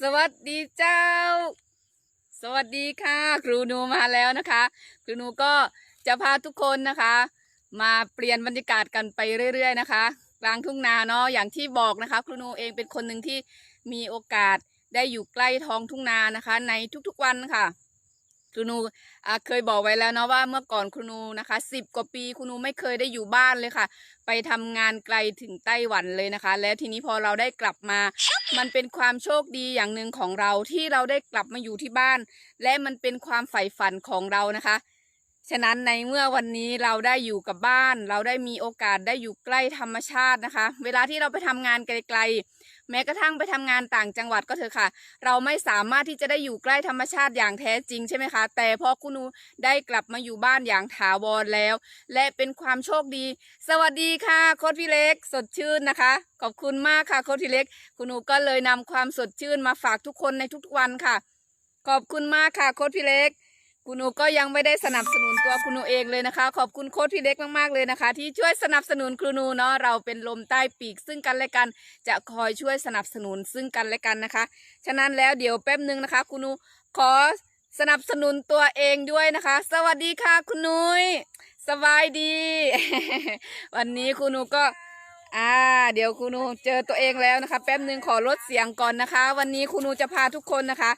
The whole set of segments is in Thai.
สวัสดีเจ้า สวัสดีค่ะ ครูหนูมาแล้วนะคะ ครูหนูก็จะพาทุกคนนะคะ มาเปลี่ยนบรรยากาศกันไปเรื่อย ๆ นะคะ กลางทุ่งนาเนาะอย่างที่บอกนะคะ ครูหนูเองเป็นคนหนึ่งที่มีโอกาสได้อยู่ใกล้ท้องทุ่งนานะคะ ในทุกๆวันค่ะ ครูนูเคยบอกไว้แล้วเนาะว่าเมื่อก่อนครูนูนะคะสิบกว่าปีครูนูไม่เคยได้อยู่บ้านเลยค่ะ ไปทำงานไกลถึงไต้หวันเลยนะคะ แล้วทีนี้พอเราได้กลับมา มันเป็นความโชคดีอย่างหนึ่งของเราที่เราได้กลับมาอยู่ที่บ้าน และมันเป็นความใฝ่ฝันของเรานะคะฉะนั้นในเมื่อวันนี้เราได้อยู่กับบ้าน เราได้มีโอกาสได้อยู่ใกล้ธรรมชาตินะคะ เวลาที่เราไปทำงานไกล แม้กระทั่งไปทำงานต่างจังหวัดก็เถอะค่ะ เราไม่สามารถที่จะได้อยู่ใกล้ธรรมชาติอย่างแท้จริงใช่ไหมคะ แต่พอคุณนูได้กลับมาอยู่บ้านอย่างถาวรแล้ว และเป็นความโชคดี สวัสดีค่ะโค้ชพี่เล็กสดชื่นนะคะ ขอบคุณมากค่ะโค้ชพี่เล็ก คุณนูก็เลยนำความสดชื่นมาฝากทุกคนในทุกๆวันค่ะ ขอบคุณมากค่ะโค้ชพี่เล็ก คุณหนูก็ยังไม่ได้สนับสนุนตัวคุณหนูเองเลยนะคะ ขอบคุณโค้ชพี่เล็กมากๆเลยนะคะ ที่ช่วยสนับสนุนครูนูเนาะเราเป็นลมใต้ปีก ซึ่งกันและกันจะคอยช่วยสนับสนุนซึ่งกันและกันนะคะ ฉะนั้นแล้วเดี๋ยวแป๊บหนึ่งนะคะ คุณหนูขอสนับสนุนตัวเองด้วยนะคะ สวัสดีค่ะคุณนุย้ยสบายดี วันนี้คุณนูก็อ่าเดี๋ยวคุณนูเจอตัวเองแล้วนะคะ แป๊บหนึ่งขอลดเสียงก่อนนะคะ วันนี้คุณนูจะพาทุกคนนะคะ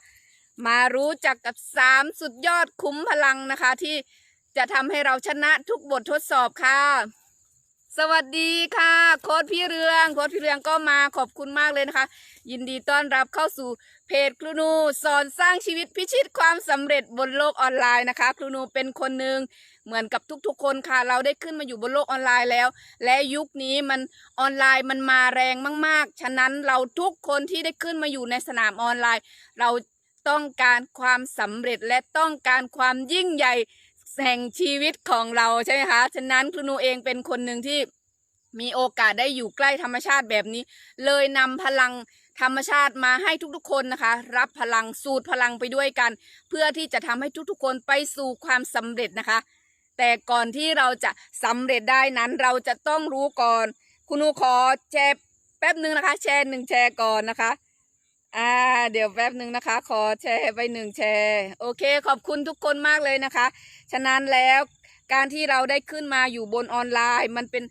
มารู้จักกับสามสุดยอดคุ้มพลังนะคะ ที่จะทำให้เราชนะทุกบททดสอบค่ะ สวัสดีค่ะ โค้ดพี่เรือง โค้ดพี่เรืองก็มาขอบคุณมากเลยนะคะ ยินดีต้อนรับเข้าสู่เพจครูนูสอนสร้างชีวิตพิชิตความสำเร็จบนโลกออนไลน์นะคะครูนูเป็นคนหนึ่งเหมือนกับทุกๆ คนค่ะ เราได้ขึ้นมาอยู่บนโลกออนไลน์แล้ว และยุคนี้มันออนไลน์มันมาแรงมาก ๆ ฉะนั้นเราทุกคนที่ได้ขึ้นมาอยู่ในสนามออนไลน์ เรา ต้องการความสำเร็จและต้องการความยิ่งใหญ่แห่งชีวิตของเราใช่ไหมคะ ฉะนั้นครูนูเองเป็นคนหนึ่งที่มีโอกาสได้อยู่ใกล้ธรรมชาติแบบนี้ เลยนำพลังธรรมชาติมาให้ทุกๆคนนะคะ รับพลังสูตรพลังไปด้วยกัน เพื่อที่จะทำให้ทุกๆคนไปสู่ความสำเร็จนะคะ แต่ก่อนที่เราจะสำเร็จได้นั้นเราจะต้องรู้ก่อน คุณนูขอแชร์แป๊บหนึ่งนะคะ แชร์หนึ่งแชร์ก่อนนะคะ อ่า เดี๋ยวแป๊บหนึ่งนะคะ ขอแชร์ไปหนึ่งแชร์ โอเค ขอบคุณทุกคนมากเลยนะคะ ฉะนั้นแล้วการที่เราได้ขึ้นมาอยู่บนออนไลน์ มันเป็น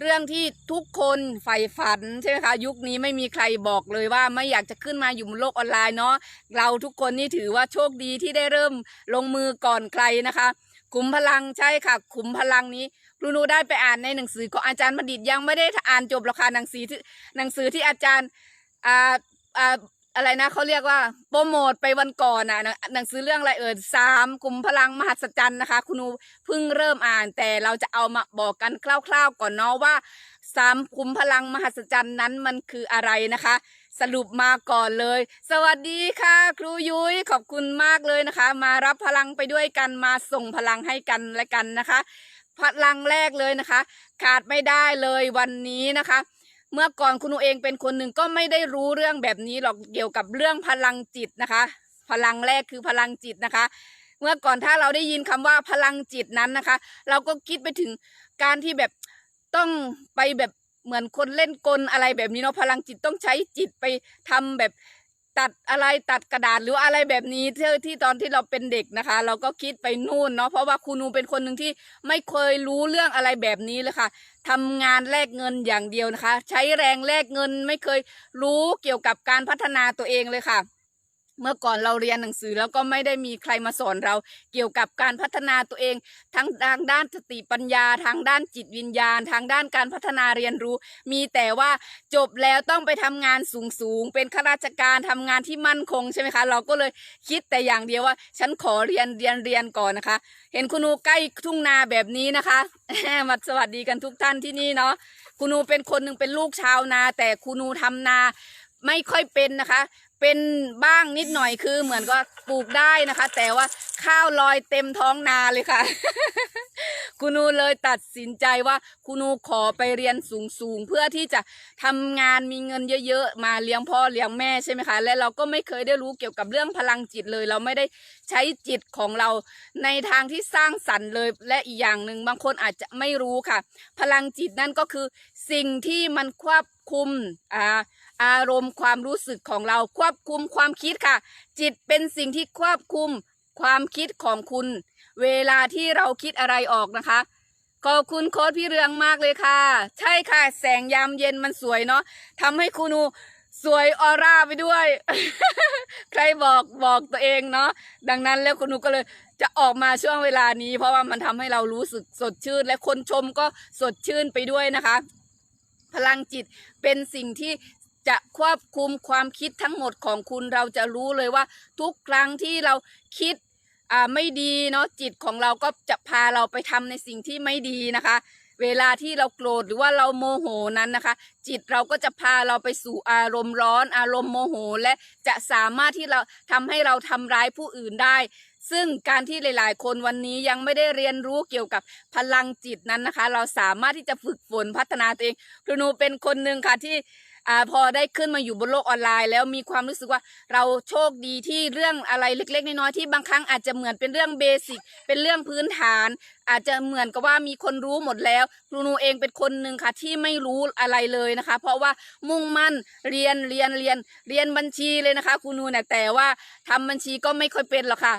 เรื่องที่ทุกคนใฝ่ฝันใช่ไหมคะ ยุคนี้ไม่มีใครบอกเลยว่าไม่อยากจะขึ้นมาอยู่บนโลกออนไลน์เนาะเราทุกคนนี่ถือว่าโชคดีที่ได้เริ่มลงมือก่อนใครนะคะขุมพลังใช่ค่ะขุมพลังนี้ครูนูได้ไปอ่านในหนังสือของอาจารย์บัณฑิตยังไม่ได้อ่านจบหรอกค่ะหนังสือที่หนังสือที่อาจารย์อ่าอ่า อะไรนะเขาเรียกว่าโปรโมทไปวันก่อนน่ะหนังสือเรื่องอะไรเอ่ยสามกลุ่มพลังมหัศจรรย์นะคะ คุณูเพิ่งเริ่มอ่าน แต่เราจะเอามาบอกกันคร่าวๆ ก่อนเนาะว่าสามกลุ่มพลังมหัศจรรย์นั้นมันคืออะไรนะคะ สรุปมาก่อนเลย สวัสดีค่ะ ครูยุ้ยขอบคุณมากเลยนะคะ มารับพลังไปด้วยกันมาส่งพลังให้กันและกันนะคะ พลังแรกเลยนะคะ ขาดไม่ได้เลยวันนี้นะคะ เมื่อก่อนคุณหนูเองเป็นคนหนึ่งก็ไม่ได้รู้เรื่องแบบนี้หรอกเกี่ยวกับเรื่องพลังจิตนะคะ พลังแรกคือพลังจิตนะคะ เมื่อก่อนถ้าเราได้ยินคำว่าพลังจิตนั้นนะคะ เราก็คิดไปถึงการที่แบบต้องไปแบบเหมือนคนเล่นกลอะไรแบบนี้เนาะพลังจิตต้องใช้จิตไปทำแบบ ตัดอะไรตัดกระดาษหรืออะไรแบบนี้ที่ที่ตอนที่เราเป็นเด็กนะคะ เราก็คิดไปนู่นเนาะเพราะว่าครูนูเป็นคนหนึ่งที่ไม่เคยรู้เรื่องอะไรแบบนี้เลยค่ะทำงานแลกเงินอย่างเดียวนะคะ ใช้แรงแลกเงินไม่เคยรู้เกี่ยวกับการพัฒนาตัวเองเลยค่ะ เมื่อก่อนเราเรียนหนังสือแล้วก็ไม่ได้มีใครมาสอนเรา เกี่ยวกับการพัฒนาตัวเอง ทั้งทางด้านสติปัญญา ทางด้านจิตวิญญาณ ทางด้านการพัฒนาเรียนรู้ มีแต่ว่าจบแล้วต้องไปทำงานสูงๆเป็นข้าราชการทำงานที่มั่นคงใช่ไหมคะ เราก็เลยคิดแต่อย่างเดียวว่า ฉันขอเรียนเรียนเรียนก่อนนะคะ เห็นคุณนูใกล้ทุ่งนาแบบนี้นะคะมาสวัสดีกันทุกท่านที่นี่เนาะคุณนูเป็นคนหนึ่งเป็นลูกชาวนา แต่คุณนูทำนาไม่ค่อยเป็นนะคะ เป็นบ้างนิดหน่อยคือเหมือนก็ปลูกได้นะคะ แต่ว่าข้าวลอยเต็มท้องนาเลยค่ะ คุณนูเลยตัดสินใจว่าคุณนูขอไปเรียนสูงๆ เพื่อที่จะทำงานมีเงินเยอะๆ มาเลี้ยงพ่อเลี้ยงแม่ใช่ไหมคะ และเราก็ไม่เคยได้รู้เกี่ยวกับเรื่องพลังจิตเลย เราไม่ได้ใช้จิตของเราในทางที่สร้างสรรค์เลย และอีกอย่างหนึ่งบางคนอาจจะไม่รู้ค่ะ พลังจิตนั่นก็คือสิ่งที่มันควบคุมอ่า อารมณ์ความรู้สึกของเราควบคุมความคิดค่ะ จิตเป็นสิ่งที่ควบคุมความคิดของคุณ เวลาที่เราคิดอะไรออกนะคะ ขอบคุณโค้ดพี่เรืองมากเลยค่ะ ใช่ค่ะ แสงยามเย็นมันสวยเนาะทำให้คุณูสวยออร่าไปด้วย ใครบอกบอกตัวเองเนาะดังนั้นแล้วคุณูก็เลยจะออกมาช่วงเวลานี้ เพราะว่ามันทำให้เรารู้สึกสดชื่น และคนชมก็สดชื่นไปด้วยนะคะ พลังจิตเป็นสิ่งที่ จะควบคุมความคิดทั้งหมดของคุณเราจะรู้เลยว่า ทุกครั้งที่เราคิดอ่าไม่ดีเนาะจิตของเราก็จะพาเราไปทำในสิ่งที่ไม่ดีนะคะ เวลาที่เราโกรธหรือว่าเราโมโหนั้นนะคะ จิตเราก็จะพาเราไปสู่อารมณ์ร้อน อารมณ์โมโหและจะสามารถที่เราทำให้เราทำร้ายผู้อื่นได้ ซึ่งการที่หลาย ๆ คนวันนี้ยังไม่ได้เรียนรู้เกี่ยวกับพลังจิตนั้นนะคะ เราสามารถที่จะฝึกฝนพัฒนาตัวเองครูหนูเป็นคนหนึ่งค่ะที่ อ่าพอได้ขึ้นมาอยู่บนโลกออนไลน์ แล้วมีความรู้สึกว่าเราโชคดีที่เรื่องอะไรเล็ก ๆ น้อยๆที่บางครั้งอาจจะเหมือนเป็นเรื่องเบสิกเป็นเรื่องพื้นฐาน อาจจะเหมือนกับว่ามีคนรู้หมดแล้วครูนูเองเป็นคนหนึ่งค่ะที่ไม่รู้อะไรเลยนะคะ เพราะว่ามุ่งมั่นเรียนเรียนเรียนเรียนบัญชีเลยนะคะครูนูเนี่ยแต่ว่าทำบัญชีก็ไม่ค่อยเป็นหรอกค่ะ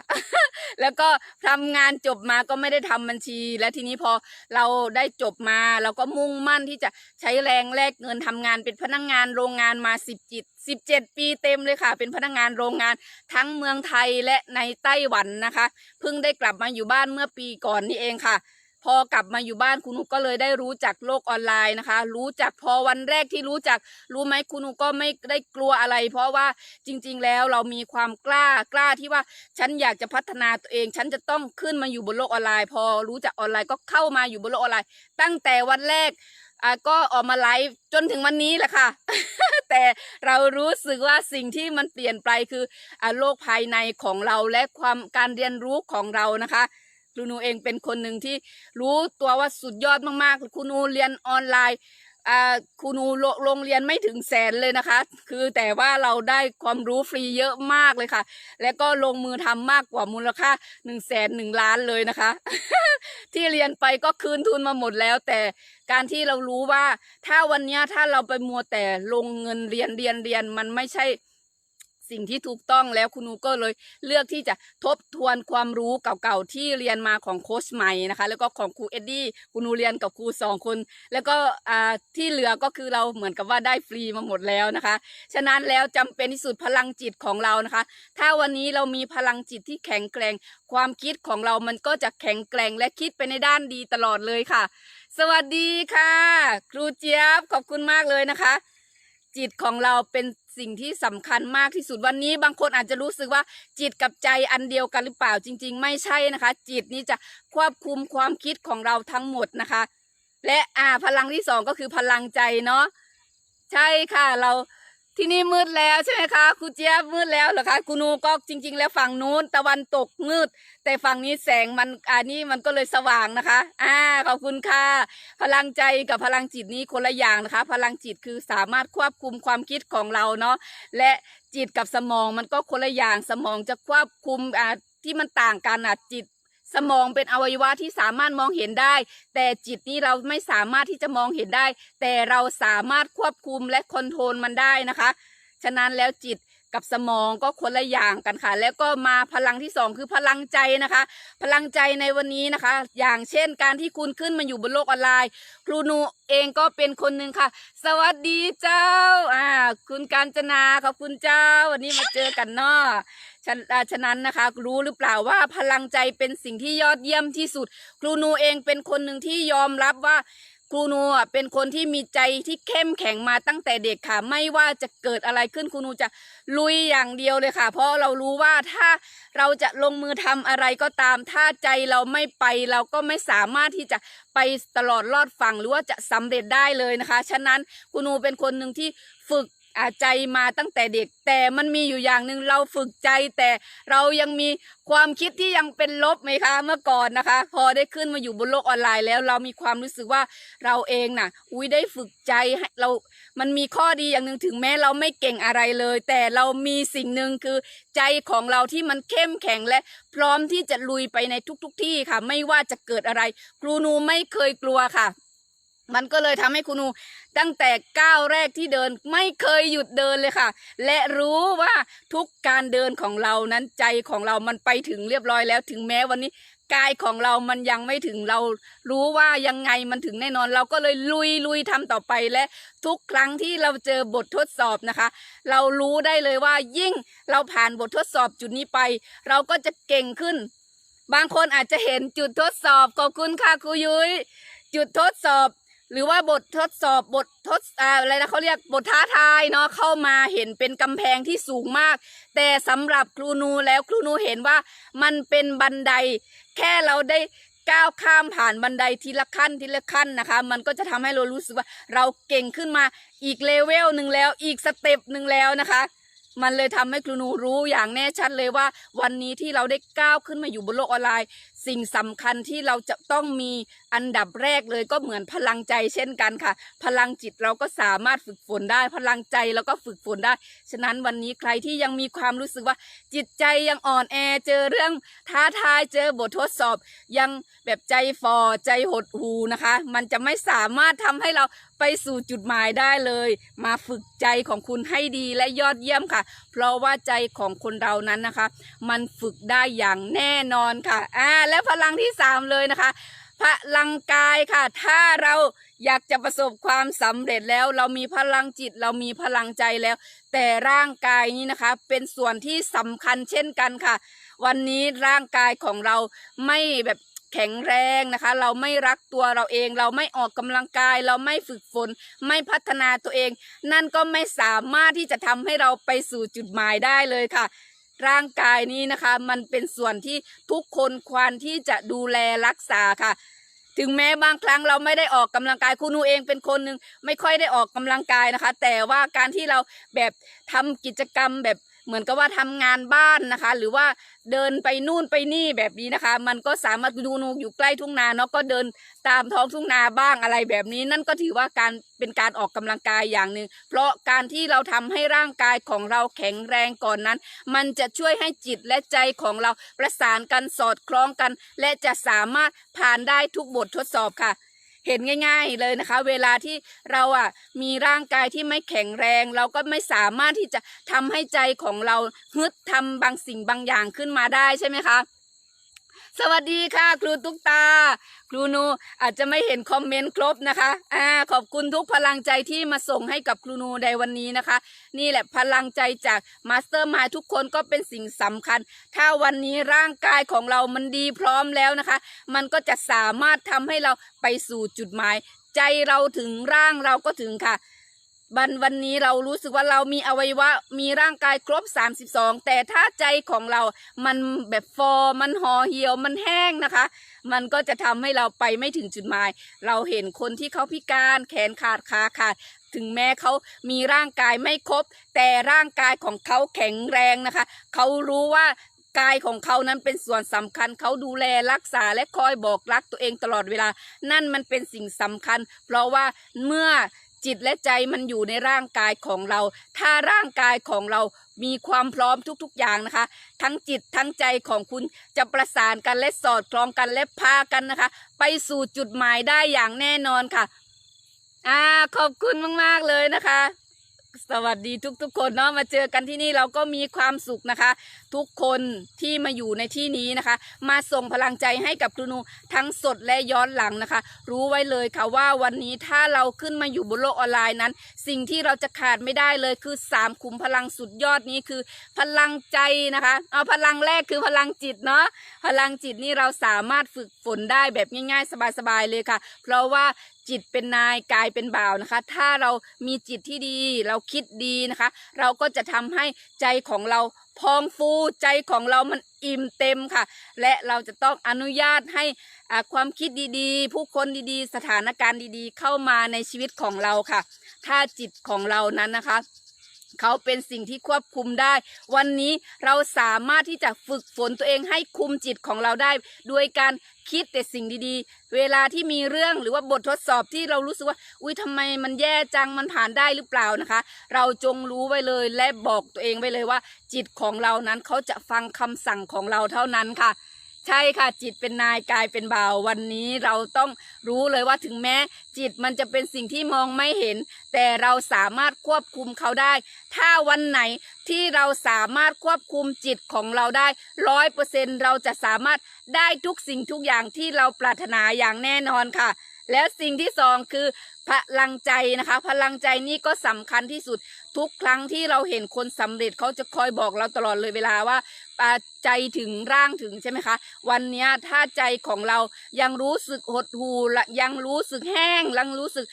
แล้วก็ทำงานจบมาก็ไม่ได้ทำบัญชี และทีนี้พอเราได้จบมาเราก็มุ่งมั่นที่จะใช้แรงแลกเงินทำงานเป็นพนักงานโรงงานมาสิบจิต สิบเจ็ดปีเต็มเลยค่ะ เป็นพนักงานโรงงานทั้งเมืองไทยและในไต้หวันนะคะ เพิ่งได้กลับมาอยู่บ้านเมื่อปีก่อนนี่เองค่ะ พอกลับมาอยู่บ้านคุณนุก็เลยได้รู้จักโลกออนไลน์นะคะ รู้จักพอวันแรกที่รู้จัก รู้ไหมคุณนุก็ไม่ได้กลัวอะไร เพราะว่าจริง ๆ แล้วเรามีความกล้ากล้าที่ว่าฉันอยากจะพัฒนาตัวเอง ฉันจะต้องขึ้นมาอยู่บนโลกออนไลน์ พอรู้จักออนไลน์ก็เข้ามาอยู่บนโลกออนไลน์ ตั้งแต่วันแรก อ่าก็ออกมาไลฟ์จนถึงวันนี้แหละค่ะ แต่เรารู้สึกว่าสิ่งที่มันเปลี่ยนไปคืออ่าโลกภายในของเราและความการเรียนรู้ของเรานะคะครูนูเองเป็นคนหนึ่งที่รู้ตัวว่าสุดยอดมากๆครูนูเรียนออนไลน์ ครูนูโรงเรียนไม่ถึงแสนเลยนะคะ คือแต่ว่าเราได้ความรู้ฟรีเยอะมากเลยค่ะ และก็ลงมือทำมากกว่ามูลค่าหนึ่งแสนหนึ่งล้านเลยนะคะ ที่เรียนไปก็คืนทุนมาหมดแล้ว แต่การที่เรารู้ว่าถ้าวันนี้ถ้าเราไปมัวแต่ลงเงินเรียนเรียนเรียนมันไม่ใช่ สิ่งที่ถูกต้องแล้วคุณนูก็เลยเลือกที่จะทบทวนความรู้เก่าๆที่เรียนมาของโค้ชใหม่นะคะ แล้วก็ของครูเอ็ดดี้คุณนูเรียนกับครูสองคน แล้วก็อ่าที่เหลือก็คือเราเหมือนกับว่าได้ฟรีมาหมดแล้วนะคะ ฉะนั้นแล้วจำเป็นที่สุดพลังจิตของเรานะคะ ถ้าวันนี้เรามีพลังจิตที่แข็งแกร่ง ความคิดของเรามันก็จะแข็งแกร่งและคิดไปในด้านดีตลอดเลยค่ะ สวัสดีค่ะ ครูเจี๊ยบขอบคุณมากเลยนะคะ จิตของเราเป็นสิ่งที่สำคัญมากที่สุดวันนี้ บางคนอาจจะรู้สึกว่าจิตกับใจอันเดียวกันหรือเปล่าจริง ๆ ไม่ใช่นะคะ จิตนี้จะควบคุมความคิดของเราทั้งหมดนะคะ และอ่าพลังที่สองก็คือพลังใจเนาะใช่ค่ะเรา ที่นี่มืดแล้วใช่ไหมคะครูเจี๊ยบมืดแล้วเหรอคะครูนูก็จริง ๆ แล้วฝั่งนู้นตะวันตกมืด แต่ฝั่งนี้แสงมันอ่านี่มันก็เลยสว่างนะคะ อ่าขอบคุณค่ะ พลังใจกับพลังจิตนี้คนละอย่างนะคะ พลังจิตคือสามารถควบคุมความคิดของเราเนาะและจิตกับสมองมันก็คนละอย่างสมองจะควบคุมอ่าที่มันต่างกันอะจิต สมองเป็นอวัยวะที่สามารถมองเห็นได้ แต่จิตนี้เราไม่สามารถที่จะมองเห็นได้ แต่เราสามารถควบคุมและคอนโทรลมันได้นะคะ ฉะนั้นแล้วจิต กับสมองก็คนละอย่างกันค่ะ แล้วก็มาพลังที่สองคือพลังใจนะคะ พลังใจในวันนี้นะคะ อย่างเช่นการที่คุณขึ้นมาอยู่บนโลกออนไลน์ ครูนูเองก็เป็นคนหนึ่งค่ะ สวัสดีเจ้าอ่าคุณการจนาขอบคุณเจ้า วันนี้มาเจอกันเนาะฉะอ่าฉะนั้นนะคะ รู้หรือเปล่าว่าพลังใจเป็นสิ่งที่ยอดเยี่ยมที่สุด ครูนูเองเป็นคนหนึ่งที่ยอมรับว่า ครูนูอะเป็นคนที่มีใจที่เข้มแข็งมาตั้งแต่เด็กค่ะ ไม่ว่าจะเกิดอะไรขึ้นครูนูจะลุยอย่างเดียวเลยค่ะ เพราะเรารู้ว่าถ้าเราจะลงมือทำอะไรก็ตาม ถ้าใจเราไม่ไปเราก็ไม่สามารถที่จะไปตลอดรอดฝั่งหรือว่าจะสำเร็จได้เลยนะคะ ฉะนั้นครูนูเป็นคนหนึ่งที่ฝึก ใจมาตั้งแต่เด็ก แต่มันมีอยู่อย่างหนึ่งเราฝึกใจ แต่เรายังมีความคิดที่ยังเป็นลบไหมคะ เมื่อก่อนนะคะ พอได้ขึ้นมาอยู่บนโลกออนไลน์แล้วเรามีความรู้สึกว่าเราเองน่ะ อุ้ยได้ฝึกใจให้เรา มันมีข้อดีอย่างหนึ่งถึงแม้เราไม่เก่งอะไรเลย แต่เรามีสิ่งหนึ่งคือใจของเราที่มันเข้มแข็งและพร้อมที่จะลุยไปในทุก ๆทที่ค่ะ ไม่ว่าจะเกิดอะไร ครูนูไม่เคยกลัวค่ะ มันก็เลยทำให้คุณูตั้งแต่ก้าวแรกที่เดินไม่เคยหยุดเดินเลยค่ะ และรู้ว่าทุกการเดินของเรานั้นใจของเรามันไปถึงเรียบร้อยแล้ว ถึงแม้วันนี้กายของเรามันยังไม่ถึงเรารู้ว่ายังไงมันถึงแน่นอน เราก็เลยลุยลุยทำต่อไปและทุกครั้งที่เราเจอบททดสอบนะคะ เรารู้ได้เลยว่ายิ่งเราผ่านบททดสอบจุดนี้ไป เราก็จะเก่งขึ้น บางคนอาจจะเห็นจุดทดสอบขอบคุณค่ะครูยุ้ยจุดทดสอบ หรือว่าบททดสอบบททดอ่าอะไรนะเขาเรียกบทท้าทายเนาะเข้ามาเห็นเป็นกำแพงที่สูงมาก แต่สำหรับครูนูแล้วครูนูเห็นว่ามันเป็นบันได แค่เราได้ก้าวข้ามผ่านบันไดทีละขั้นทีละขั้นนะคะ มันก็จะทำให้เรารู้สึกว่าเราเก่งขึ้นมาอีกเลเวลหนึ่งแล้ว อีกสเต็ปหนึ่งแล้วนะคะ มันเลยทำให้ครูนูรู้อย่างแน่ชัดเลยว่า วันนี้ที่เราได้ก้าวขึ้นมาอยู่บนโลกออนไลน์ สิ่งสำคัญที่เราจะต้องมีอันดับแรกเลยก็เหมือนพลังใจเช่นกันค่ะ พลังจิตเราก็สามารถฝึกฝนได้ พลังใจเราก็ฝึกฝนได้ ฉะนั้นวันนี้ใครที่ยังมีความรู้สึกว่าจิตใจยังอ่อนแอเจอเรื่องท้าทายเจอบททดสอบ ยังแบบใจฟอใจหดหูนะคะ มันจะไม่สามารถทำให้เราไปสู่จุดหมายได้เลย มาฝึกใจของคุณให้ดีและยอดเยี่ยมค่ะ เพราะว่าใจของคนเรานั้นนะคะ มันฝึกได้อย่างแน่นอนค่ะอ่าและพลังที่สามเลยนะคะ พลังกายค่ะ ถ้าเราอยากจะประสบความสำเร็จแล้ว เรามีพลังจิตเรามีพลังใจแล้ว แต่ร่างกายนี้นะคะ เป็นส่วนที่สำคัญเช่นกันค่ะ วันนี้ร่างกายของเราไม่แบบแข็งแรงนะคะ เราไม่รักตัวเราเอง เราไม่ออกกำลังกาย เราไม่ฝึกฝน ไม่พัฒนาตัวเอง นั่นก็ไม่สามารถที่จะทำให้เราไปสู่จุดหมายได้เลยค่ะ ร่างกายนี้นะคะ มันเป็นส่วนที่ทุกคนควรที่จะดูแลรักษาค่ะ ถึงแม้บางครั้งเราไม่ได้ออกกำลังกายคุณนูเองเป็นคนหนึ่งไม่ค่อยได้ออกกำลังกายนะคะ แต่ว่าการที่เราแบบทำกิจกรรมแบบ เหมือนกับว่าทำงานบ้านนะคะ หรือว่าเดินไปนู่นไปนี่แบบนี้นะคะ มันก็สามารถดูนูอยู่ใกล้ทุ่งนาเนาะก็เดินตามท้องทุ่งนาบ้างอะไรแบบนี้ นั่นก็ถือว่าการเป็นการออกกำลังกายอย่างหนึ่งเพราะการที่เราทำให้ร่างกายของเราแข็งแรงก่อนนั้น มันจะช่วยให้จิตและใจของเราประสานกันสอดคล้องกัน และจะสามารถผ่านได้ทุกบททดสอบค่ะ เห็นง่าย ๆเลยนะคะ เวลาที่เราอะมีร่างกายที่ไม่แข็งแรง เราก็ไม่สามารถที่จะทำให้ใจของเราฮึดทำบางสิ่งบางอย่างขึ้นมาได้ใช่ไหมคะ สวัสดีค่ะ ครูตุ๊กตา ครูนูอาจจะไม่เห็นคอมเมนต์ครบนะคะอ่าขอบคุณทุกพลังใจที่มาส่งให้กับครูนูในวันนี้นะคะ นี่แหละพลังใจจากมาสเตอร์มายทุกคนก็เป็นสิ่งสำคัญ ถ้าวันนี้ร่างกายของเรามันดีพร้อมแล้วนะคะ มันก็จะสามารถทำให้เราไปสู่จุดหมาย ใจเราถึงร่างเราก็ถึงค่ะ วันวันนี้เรารู้สึกว่าเรามีอวัยวะมีร่างกายครบ 32 แต่ถ้าใจของเรา มันแบบฟอร์มันห่อเหี่ยวมันแห้งนะคะ มันก็จะทำให้เราไปไม่ถึงจุดหมาย เราเห็นคนที่เขาพิการแขนขาดขาขาด ถึงแม้เขามีร่างกายไม่ครบ แต่ร่างกายของเขาแข็งแรงนะคะ เขารู้ว่ากายของเขานั้นเป็นส่วนสำคัญเขาดูแลรักษาและคอยบอกรักตัวเองตลอดเวลา นั่นมันเป็นสิ่งสำคัญ เพราะว่าเมื่อ จิตและใจมันอยู่ในร่างกายของเรา ถ้าร่างกายของเรามีความพร้อมทุกๆ อย่างนะคะ ทั้งจิตทั้งใจของคุณจะประสานกันและสอดคล้องกันและพากันนะคะ ไปสู่จุดหมายได้อย่างแน่นอนค่ะ อ่าขอบคุณมากๆเลยนะคะ สวัสดีทุกๆ คนเนาะมาเจอกันที่นี่เราก็มีความสุขนะคะ ทุกคนที่มาอยู่ในที่นี้นะคะ มาส่งพลังใจให้กับครูนูทั้งสดและย้อนหลังนะคะ รู้ไว้เลยค่ะว่าวันนี้ถ้าเราขึ้นมาอยู่บนโลกออนไลน์นั้น สิ่งที่เราจะขาดไม่ได้เลยคือสามขุมพลังสุดยอดนี้คือ พลังใจนะคะเอาพลังแรกคือพลังจิตเนาะพลังจิตนี่เราสามารถฝึกฝนได้แบบง่ายๆ สบายๆเลยค่ะ เพราะว่า จิตเป็นนายกายเป็นบ่าวนะคะ ถ้าเรามีจิตที่ดีเราคิดดีนะคะ เราก็จะทำให้ใจของเราพองฟูใจของเรามันอิ่มเต็มค่ะ และเราจะต้องอนุญาตให้อ่าความคิดดีๆ ผู้คนดีๆ สถานการณ์ดีๆ เข้ามาในชีวิตของเราค่ะ ถ้าจิตของเรานั้นนะคะ เขาเป็นสิ่งที่ควบคุมได้ วันนี้เราสามารถที่จะฝึกฝนตัวเองให้คุมจิตของเราได้ โดยการคิดแต่สิ่งดีๆ เวลาที่มีเรื่องหรือว่าบททดสอบที่เรารู้สึกว่า อุ้ยทำไมมันแย่จังมันผ่านได้หรือเปล่านะคะ เราจงรู้ไว้เลยและบอกตัวเองไว้เลยว่า จิตของเรานั้นเขาจะฟังคำสั่งของเราเท่านั้นค่ะ ใช่ค่ะจิตเป็นนายกายเป็นบ่าววันนี้เราต้องรู้เลยว่าถึงแม้ จิตมันจะเป็นสิ่งที่มองไม่เห็น แต่เราสามารถควบคุมเขาได้ ถ้าวันไหนที่เราสามารถควบคุมจิตของเราได้ร้อยเปอร์เซ็นเราจะสามารถได้ทุกสิ่งทุกอย่างที่เราปรารถนาอย่างแน่นอนค่ะ แล้วสิ่งที่สองคือ พลังใจนะคะ พลังใจนี่ก็สำคัญที่สุดทุกครั้งที่เราเห็นคนสำเร็จเขาจะคอยบอกเราตลอดเลยเวลาว่าใจถึงร่างถึงใช่ไหมคะ วันนี้ถ้าใจของเรายังรู้สึกหดหูละยังรู้สึกแห้งยังรู้สึก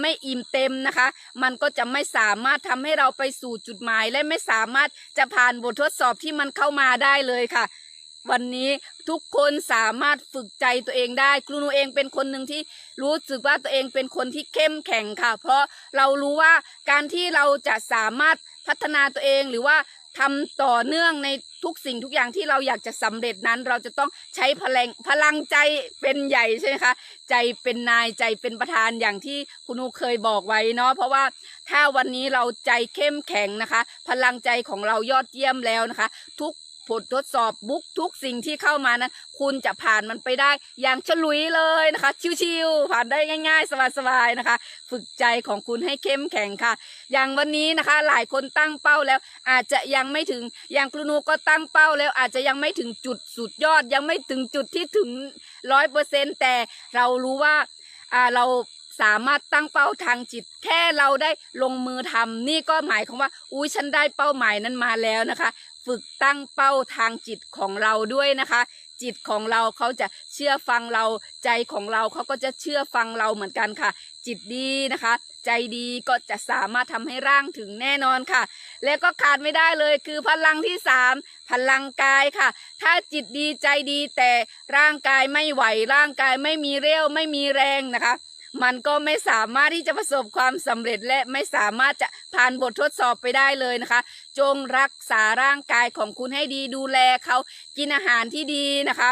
ไม่อิ่มเต็มนะคะ มันก็จะไม่สามารถทำให้เราไปสู่จุดหมาย และไม่สามารถจะผ่านบททดสอบที่มันเข้ามาได้เลยค่ะ วันนี้ทุกคนสามารถฝึกใจตัวเองได้ ครูหนูเองเป็นคนหนึ่งที่รู้สึกว่าตัวเองเป็นคนที่เข้มแข็งค่ะ เพราะเรารู้ว่าการที่เราจะสามารถพัฒนาตัวเองหรือว่าทำต่อเนื่องในทุกสิ่งทุกอย่างที่เราอยากจะสำเร็จนั้น เราจะต้องใช้พลังพลังใจเป็นใหญ่ใช่ไหมคะ ใจเป็นนายใจเป็นประธานอย่างที่คุณหนูเคยบอกไว้เนาะเพราะว่าถ้าวันนี้เราใจเข้มแข็งนะคะ พลังใจของเรายอดเยี่ยมแล้วนะคะ ทุก ผลทดสอบบุ๊กทุกสิ่งที่เข้ามานั้น คุณจะผ่านมันไปได้อย่างฉลุยเลยนะคะ ชิวๆผ่านได้ง่าย ๆ สบายๆนะคะ ฝึกใจของคุณให้เข้มแข็งค่ะ อย่างวันนี้นะคะหลายคนตั้งเป้าแล้ว อาจจะยังไม่ถึงอย่างครูนูก็ตั้งเป้าแล้ว อาจจะยังไม่ถึงจุดสุดยอด ยังไม่ถึงจุดที่ถึงร้อยเปอร์เซ็นแต่เรารู้ว่าอ่าเราสามารถตั้งเป้าทางจิต แค่เราได้ลงมือทำนี่ก็หมายความว่า อุ้ยฉันได้เป้าหมายนั้นมาแล้วนะคะ ฝึกตั้งเป้าทางจิตของเราด้วยนะคะ จิตของเราเขาจะเชื่อฟังเราใจของเราเขาก็จะเชื่อฟังเราเหมือนกันค่ะ จิตดีนะคะ ใจดีก็จะสามารถทำให้ร่างถึงแน่นอนค่ะ แล้วก็ขาดไม่ได้เลยคือพลังที่สามพลังกายค่ะ ถ้าจิตดีใจดีแต่ร่างกายไม่ไหวร่างกายไม่มีเรี่ยวไม่มีแรงนะคะ มันก็ไม่สามารถที่จะประสบความสำเร็จและไม่สามารถจะผ่านบททดสอบไปได้เลยนะคะ จงรักษาร่างกายของคุณให้ดีดูแลเขากินอาหารที่ดีนะคะ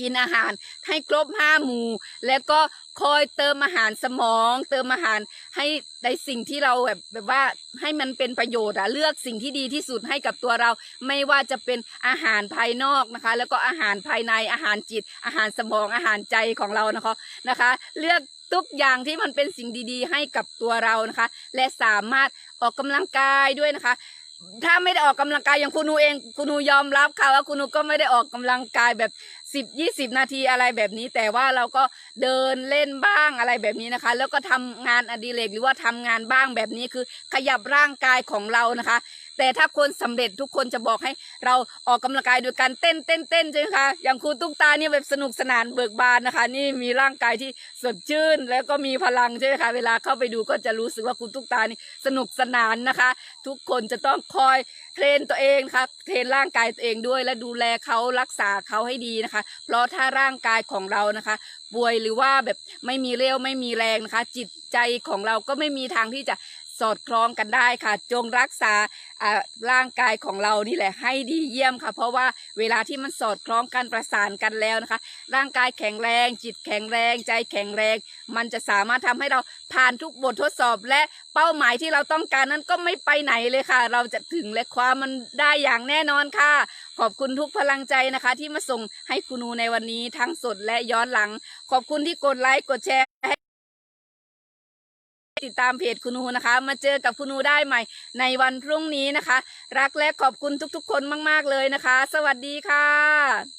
กินอาหารให้ครบห้าหมู่ แล้วก็คอยเติมอาหารสมอง เติมอาหารให้ในสิ่งที่เราแบบแบบว่าให้มันเป็นประโยชน์อะเลือกสิ่งที่ดีที่สุดให้กับตัวเรา ไม่ว่าจะเป็นอาหารภายนอกนะคะ แล้วก็อาหารภายในอาหารจิต อาหารสมองอาหารใจของเรานะคะนะคะ เลือก ทุกอย่างที่มันเป็นสิ่งดีๆ ให้กับตัวเรานะคะ และสามารถออกกำลังกายด้วยนะคะ ถ้าไม่ได้ออกกำลังกายอย่างคุณนูเองคุณนูยอมรับค่ะว่าคุณนูก็ไม่ได้ออกกำลังกายแบบ สิบยี่สิบนาทีอะไรแบบนี้ แต่ว่าเราก็เดินเล่นบ้างอะไรแบบนี้นะคะ แล้วก็ทำงานอดิเรกหรือว่าทำงานบ้างแบบนี้คือขยับร่างกายของเรานะคะ แต่ถ้าคนสำเร็จทุกคนจะบอกให้เราออกกำลังกายโดยการเต้นเต้นเต้นใช่ไหมคะอย่างครูตุ๊กตาเนี่ยแบบสนุกสนานเบิกบานนะคะ นี่มีร่างกายที่สดชื่น แล้วก็มีพลังใช่ไหมคะเวลาเข้าไปดูก็จะรู้สึกว่าครูตุ๊กตานี่สนุกสนานนะคะ ทุกคนจะต้องคอย เทรนตัวเองนะคะเทรนร่างกายตัวเองด้วย และดูแลเขารักษาเขาให้ดีนะคะ เพราะถ้าร่างกายของเรานะคะ ป่วยหรือว่าแบบไม่มีเรี่ยวไม่มีแรงนะคะ จิตใจของเราก็ไม่มีทางที่จะ สอดคล้องกันได้ค่ะ จงรักษาอ่าร่างกายของเรานี่แหละให้ดีเยี่ยมค่ะ เพราะว่าเวลาที่มันสอดคล้องกันประสานกันแล้วนะคะ ร่างกายแข็งแรง จิตแข็งแรง ใจแข็งแรง มันจะสามารถทำให้เราผ่านทุกบททดสอบและเป้าหมายที่เราต้องการนั้นก็ไม่ไปไหนเลยค่ะ เราจะถึงและคว้ามันได้อย่างแน่นอนค่ะ ขอบคุณทุกพลังใจนะคะ ที่มาส่งให้คุณนูในวันนี้ทั้งสดและย้อนหลัง ขอบคุณที่กดไลค์กดแชร์ ติดตามเพจคุณนูนะคะ มาเจอกับคุณนูได้ใหม่ ในวันพรุ่งนี้นะคะ รักและขอบคุณทุกๆ คนมาก ๆเลยนะคะ สวัสดีค่ะ